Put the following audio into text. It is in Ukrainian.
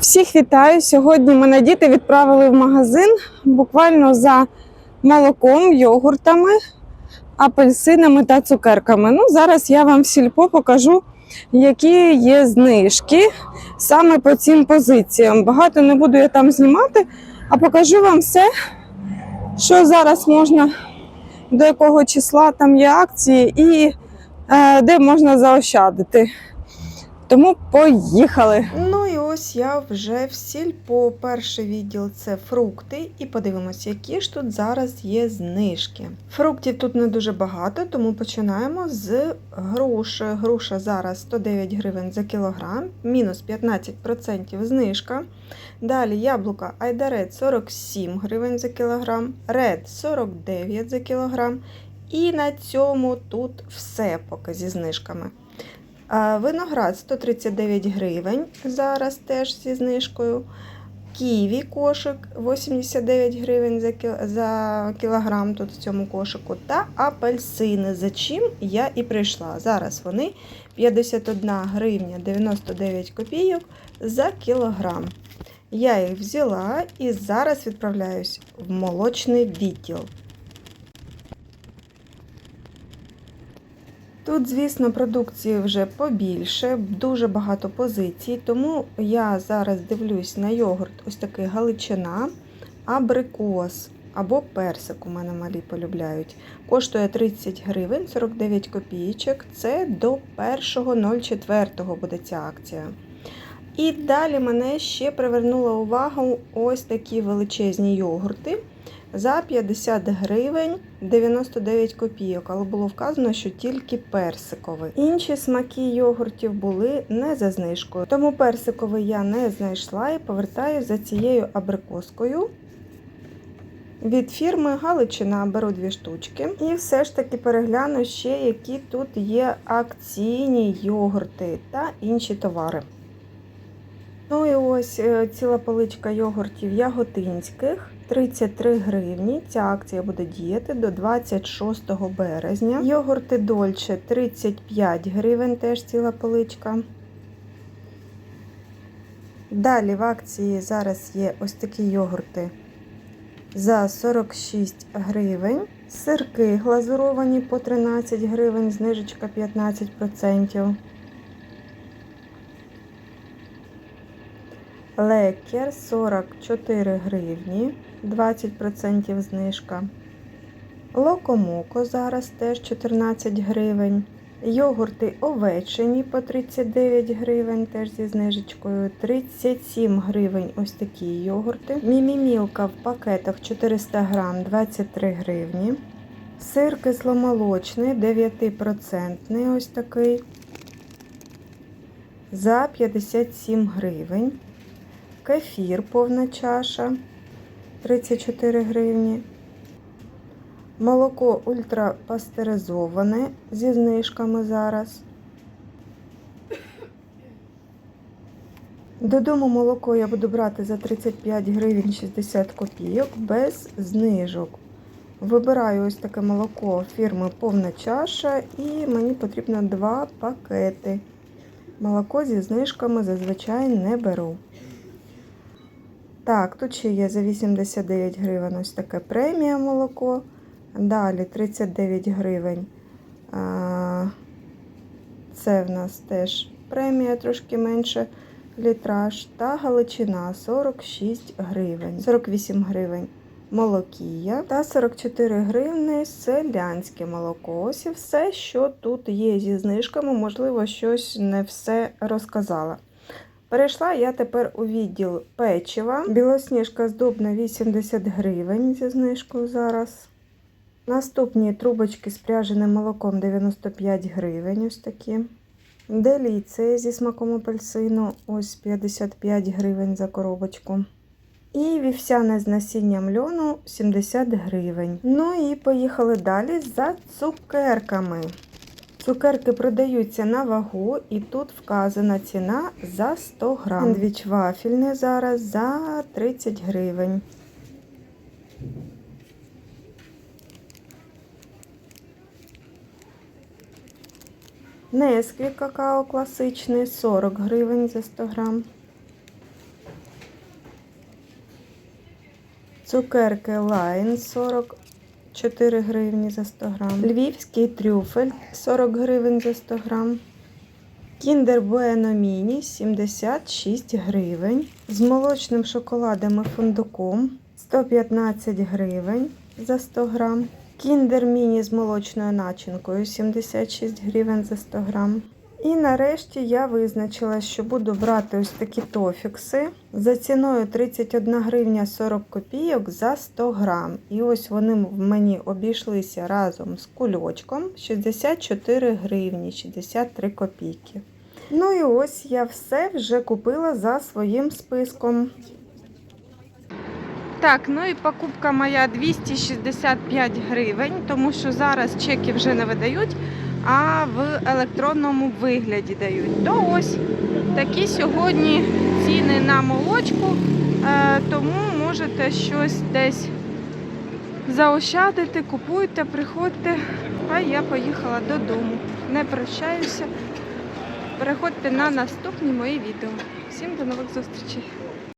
Всіх вітаю! Сьогодні мене діти відправили в магазин буквально за молоком, йогуртами, апельсинами та цукерками. Ну, зараз я вам в сільпо покажу, які є знижки саме по цим позиціям. Багато не буду я там знімати, а покажу вам все, що зараз можна, до якого числа там є акції і е, де можна заощадити. Тому поїхали. Ось я вже в сільпо. Перший відділ це фрукти. І подивимося, які ж тут зараз є знижки. Фруктів тут не дуже багато, тому починаємо з груші. Груша зараз 109 гривень за кілограм, мінус 15% знижка. Далі яблука Айдарет 47 гривень за кілограм, ред 49 за кілограм. І на цьому тут все поки зі знижками. Виноград 139 гривень зараз теж зі знижкою. Ківі кошик 89 гривень за кілограм тут в цьому кошику. Та апельсини, за чим я і прийшла. Зараз вони 51 гривня 99 копійок за кілограм. Я їх взяла і зараз відправляюсь в молочний відділ. Тут, звісно, продукції вже побільше, дуже багато позицій, тому я зараз дивлюсь на йогурт ось такий галичина, абрикос або персик у мене малі полюбляють. Коштує 30 гривень 49 копійочок. Це до 1.04 буде ця акція. І далі мене ще привернула увагу ось такі величезні йогурти за 50 гривень 99 копійок, але було вказано, що тільки персиковий. Інші смаки йогуртів були не за знижкою, тому персиковий я не знайшла і повертаю за цією абрикоскою. Від фірми Галичина беру дві штучки. І все ж таки перегляну ще, які тут є акційні йогурти та інші товари. Ну і ось е, ціла поличка йогуртів яготинських. 33 гривні. Ця акція буде діяти до 26 березня. Йогурти Дольче 35 гривень, теж ціла поличка. Далі в акції зараз є ось такі йогурти за 46 гривень. Сирки глазуровані по 13 гривень, знижечка 15%. Лекер 44 гривні, 20% знижка. Локомоко зараз теж 14 гривень. Йогурти овечені по 39 гривень, теж зі знижечкою. 37 гривень ось такі йогурти. Мімімілка в пакетах 400 грам 23 гривні. Сир кисломолочний 9% ось такий. За 57 гривень. Кефір повна чаша 34 гривні. Молоко ультрапастеризоване зі знижками зараз. Додому молоко я буду брати за 35 гривень 60 копійок без знижок. Вибираю ось таке молоко фірми повна чаша і мені потрібно два пакети. Молоко зі знижками зазвичай не беру. Так, тут ще є за 89 гривень ось таке премія молоко. Далі 39 гривень. Це в нас теж премія трошки менше літраж. Та галичина 46 гривень. 48 гривень молокія та 44 гривні селянське молоко. Ось і все, що тут є зі знижками. Можливо, щось не все розказала. Перейшла я тепер у відділ печива. Білосніжка здобна 80 гривень зі знижкою зараз. Наступні трубочки з пряженим молоком 95 гривень. Ось такі. Деліце зі смаком апельсину ось 55 гривень за коробочку. І вівсяне з насінням льону 70 гривень. Ну і поїхали далі за цукерками. Цукерки продаються на вагу, і тут вказана ціна за 100 грам. Сендвіч вафільний зараз за 30 гривень. Несквік какао класичний 40 гривень за 100 грам. Цукерки лайн 40 44 гривні за 100 грам. Львівський трюфель 40 гривень за 100 грам. Кіндер Bueno Міні 76 гривень. З молочним шоколадом і фундуком 115 гривень за 100 грам. Кіндер Міні з молочною начинкою 76 гривень за 100 грам. І нарешті я визначила, що буду брати ось такі тофікси за ціною 31 гривня 40 копійок за 100 грам. І ось вони в мені обійшлися разом з кульочком 64 гривні 63 копійки. Ну і ось я все вже купила за своїм списком. Так, ну і покупка моя 265 гривень, тому що зараз чеки вже не видають, а в електронному вигляді дають. То ось такі сьогодні ціни на молочку, е, тому можете щось десь заощадити, купуйте, приходьте. А я поїхала додому. Не прощаюся. Переходьте на наступні мої відео. Всім до нових зустрічей!